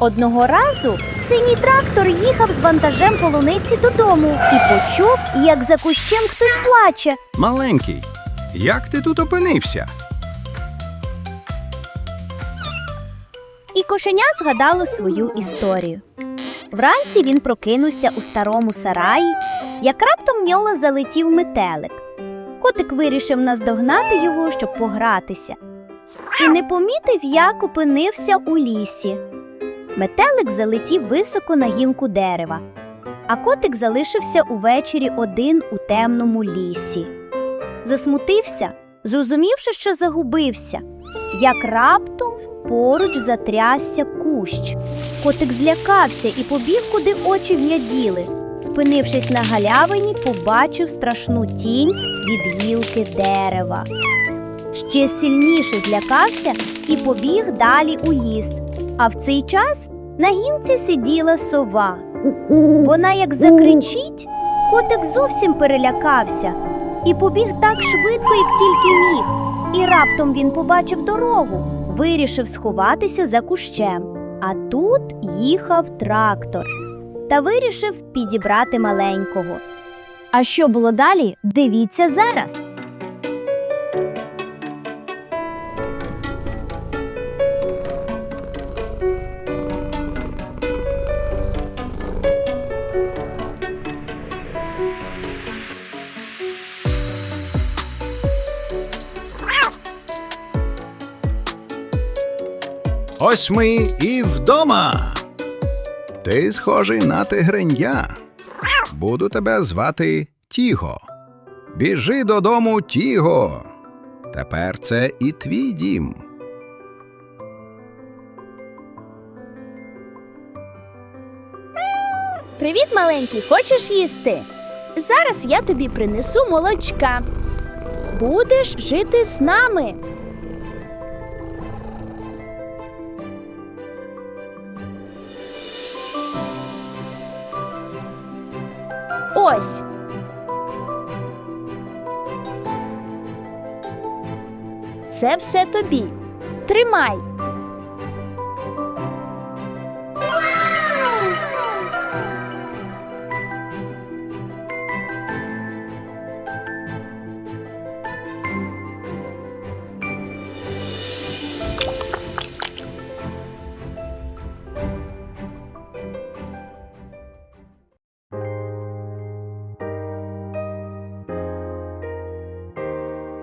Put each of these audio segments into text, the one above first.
Одного разу синій трактор їхав з вантажем полуниці додому і почув, як за кущем хтось плаче. Маленький, як ти тут опинився? І кошеня згадало свою історію. Вранці він прокинувся у старому сараї, як раптом нього залетів метелик. Котик вирішив наздогнати його, щоб погратися, і не помітив, як опинився у лісі. Метелик залетів високо на гілку дерева, а котик залишився увечері один у темному лісі. Засмутився, зрозумівши, що загубився, як раптом поруч затрясся кущ. Котик злякався і побіг, куди очі гляділи. Спинившись на галявині, побачив страшну тінь від гілки дерева. Ще сильніше злякався і побіг далі у ліс. А в цей час на гілці сиділа сова. Вона як закричить, котик зовсім перелякався і побіг так швидко, як тільки міг. І раптом він побачив дорогу, вирішив сховатися за кущем. А тут їхав трактор та вирішив підібрати маленького. А що було далі? Дивіться зараз. Ось ми і вдома. Ти схожий на тигреня. Буду тебе звати Тіго. Біжи додому, Тіго. Тепер це і твій дім. Привіт, маленький, хочеш їсти? Зараз я тобі принесу молочка. Будеш жити з нами. Ось. Це все тобі. Тримай.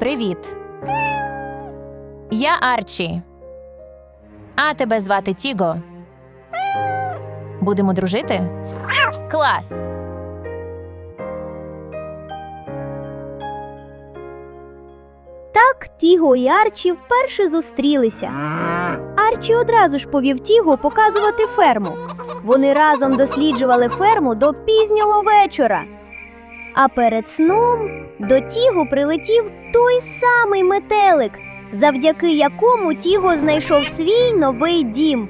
Привіт. Я Арчі. А тебе звати Тіго. Будемо дружити? Клас. Так Тіго і Арчі вперше зустрілися. Арчі одразу ж повів Тіго показувати ферму. Вони разом досліджували ферму до пізнього вечора. А перед сном до Тіго прилетів той самий метелик, завдяки якому Тіго знайшов свій новий дім.